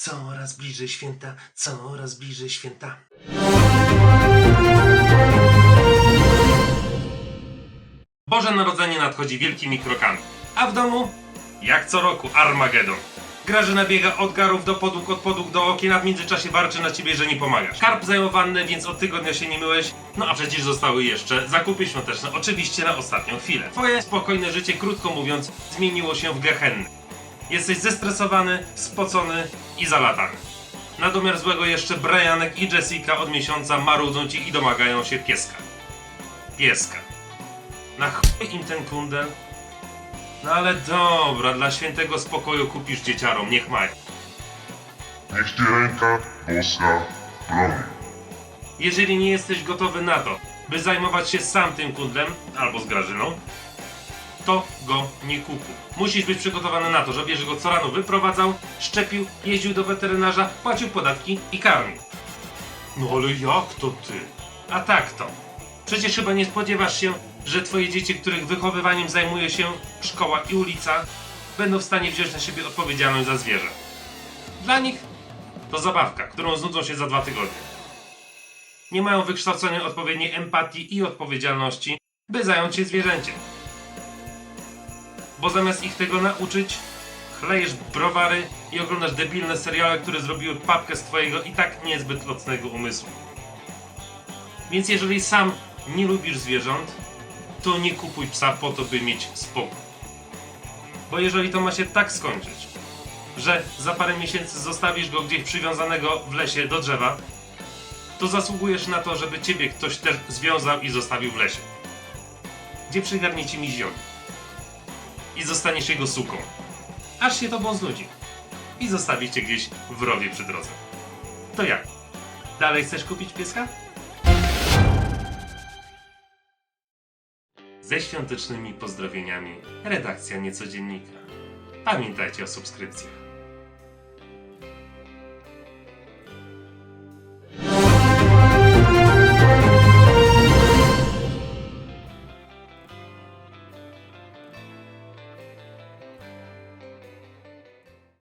Coraz bliżej święta, coraz bliżej święta. Boże Narodzenie nadchodzi wielkimi krokami. A w domu? Jak co roku Armagedon. Grażyna biega od garów do podłóg, od podłóg do okien, a w międzyczasie warczy na ciebie, że nie pomagasz. Karp zajął wannę, więc od tygodnia się nie myłeś. No a przecież zostały jeszcze zakupy świąteczne, oczywiście na ostatnią chwilę. Twoje spokojne życie, krótko mówiąc, zmieniło się w gehennę. Jesteś zestresowany, spocony i zalatany. Na domiar złego jeszcze Brianek i Jessica od miesiąca marudzą ci i domagają się pieska. Pieska. Na chuj im ten kundel? No ale dobra, dla świętego spokoju kupisz dzieciarom, niech mają. Niech ci ręka boska broni. Jeżeli nie jesteś gotowy na to, by zajmować się sam tym kundlem, albo z Grażyną, to go nie kupuj. Musisz być przygotowany na to, że będziesz go co rano wyprowadzał, szczepił, jeździł do weterynarza, płacił podatki i karmił. No ale jak to ty? A tak to. Przecież chyba nie spodziewasz się, że twoje dzieci, których wychowywaniem zajmuje się szkoła i ulica, będą w stanie wziąć na siebie odpowiedzialność za zwierzę. Dla nich to zabawka, którą znudzą się za dwa tygodnie nie mają wykształconej odpowiedniej empatii i odpowiedzialności, by zająć się zwierzęciem. Bo zamiast ich tego nauczyć, chlejesz browary i oglądasz debilne seriale, które zrobiły papkę z twojego i tak niezbyt mocnego umysłu. Więc jeżeli sam nie lubisz zwierząt, to nie kupuj psa po to, by mieć spokój. Bo jeżeli to ma się tak skończyć, że za parę miesięcy zostawisz go gdzieś przywiązanego w lesie do drzewa, to zasługujesz na to, żeby ciebie ktoś też związał i zostawił w lesie. Gdzie przygarnie ci mizioli. I zostaniesz jego suką. Aż się tobą znudzi. I zostawi cię gdzieś w rowie przy drodze. To jak? Dalej chcesz kupić pieska? Ze świątecznymi pozdrowieniami redakcja Niecodziennika. Pamiętajcie o subskrypcjach.